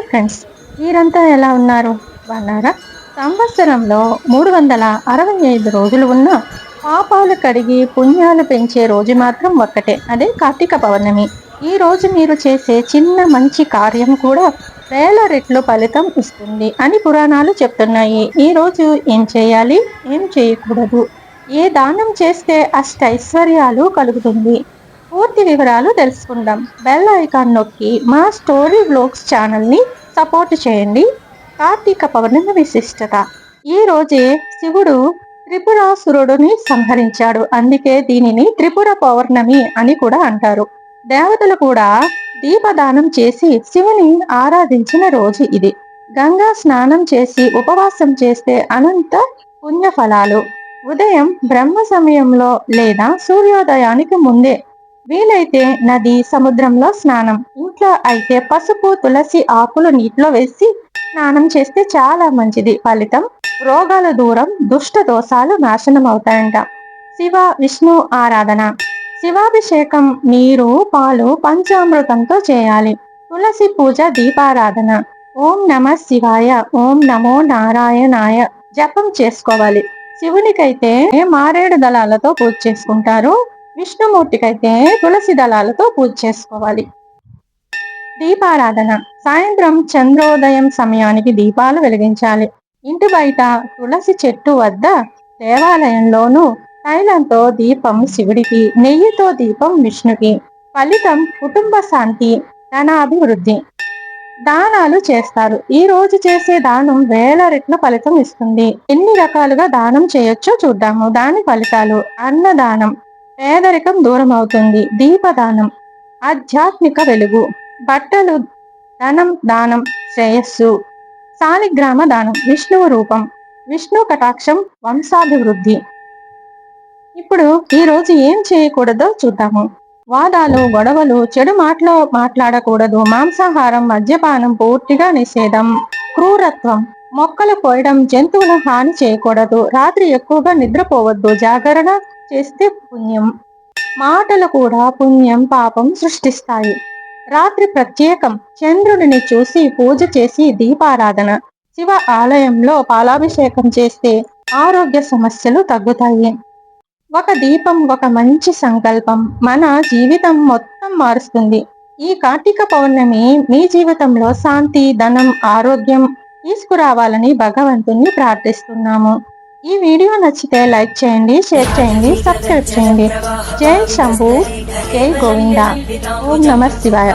Hi friends మీరంతా ఎలా ఉన్నారు? బాగున్నారా? సంవత్సరంలో మూడు వందల అరవై ఐదు రోజులు ఉన్న పాపాలు కడిగి పుణ్యాలు పెంచే రోజు మాత్రం ఒక్కటే అదే కార్తీక పౌర్ణమి. ఈ రోజు మీరు చేసే చిన్న మంచి కార్యం కూడా వేల రెట్లు ఫలితం ఇస్తుంది అని పురాణాలు చెప్తున్నాయి. ఈ రోజు ఏం చేయాలి? ఏం చేయకూడదు? ఏ దానం చేస్తే అష్ట ఐశ్వర్యాలు కలుగుతుంది? పూర్తి వివరాలు తెలుసుకుందాం. బెల్ ఐకాన్ నొక్కి మా స్టోరీ వ్లాగ్స్ ఛానల్ని సపోర్ట్ చేయండి. కార్తీక పౌర్ణమి విశిష్టత. ఈ రోజే శివుడు త్రిపురాసురుడుని సంహరించాడు. అందుకే దీనిని త్రిపుర పౌర్ణమి అని కూడా అంటారు. దేవతలు కూడా దీపదానం చేసి శివుని ఆరాధించిన రోజు ఇది. గంగా స్నానం చేసి ఉపవాసం చేస్తే అనంత పుణ్యఫలాలు. ఉదయం బ్రహ్మ సమయంలో లేదా సూర్యోదయానికి ముందే వీలైతే నది సముద్రంలో స్నానం. ఇంట్లో అయితే పసుపు తులసి ఆకులు నీటిలో వేసి స్నానం చేస్తే చాలా మంచిది. ఫలితం రోగాల దూరం దుష్ట దోషాలు నాశనం అవుతాయంట. శివ విష్ణు ఆరాధన. శివాభిషేకం నీరు పాలు పంచామృతంతో చేయాలి. తులసి పూజ దీపారాధన. ఓం నమ శివాయ ఓం నమో నారాయణాయ. జపం చేసుకోవాలి. శివునికైతే మారేడు దళాలతో పూజ చేసుకుంటారు. విష్ణుమూర్తికైతే తులసి దళాలతో పూజ చేసుకోవాలి. దీపారాధన. సాయంత్రం చంద్రోదయం సమయానికి దీపాలు వెలిగించాలి. ఇంటి బయట తులసి చెట్టు వద్ద దేవాలయంలోనూ తైలంతో దీపం శివుడికి నెయ్యితో దీపం విష్ణుకి. ఫలితం కుటుంబ శాంతి ధనాభివృద్ధి. దానాలు చేస్తారు. ఈ రోజు చేసే దానం వేల రెట్ల ఫలితం ఇస్తుంది. ఎన్ని రకాలుగా దానం చేయొచ్చో చూద్దాము. దాని ఫలితాలు. అన్నదానం. పేదరికం దూరం అవుతుంది దీపదానం ఆధ్యాత్మిక వెలుగు బట్టలు ధనం దానం శ్రేయస్సు సాలిగ్రామ దానం విష్ణువు రూపం విష్ణు కటాక్షం వంశాభివృద్ధి. ఇప్పుడు ఈ రోజు ఏం చేయకూడదో చూద్దాము. వాదాలు గొడవలు చెడు మాటలో మాట్లాడకూడదు. మాంసాహారం మద్యపానం పూర్తిగా నిషేధం. క్రూరత్వం మొక్కలు కోయడం జంతువులు హాని చేయకూడదు. రాత్రి ఎక్కువగా నిద్రపోవద్దు. జాగరణ చేస్తే పుణ్యం. మాటలు కూడా పుణ్యం పాపం సృష్టిస్తాయి. రాత్రి ప్రత్యేకం చంద్రుడిని చూసి పూజ చేసి దీపారాధన. శివ ఆలయంలో పాలాభిషేకం చేస్తే ఆరోగ్య సమస్యలు తగ్గుతాయి. ఒక దీపం ఒక మంచి సంకల్పం మన జీవితం మొత్తం మారుస్తుంది. ఈ కార్తీక పౌర్ణమి మీ జీవితంలో శాంతి ధనం ఆరోగ్యం తీసుకురావాలని భగవంతుణ్ణి ప్రార్థిస్తున్నాము. ఈ వీడియో నచ్చితే లైక్ చేయండి షేర్ చేయండి సబ్స్క్రైబ్ చేయండి. జై శంభు జై గోవింద. ఓం నమ శివాయ.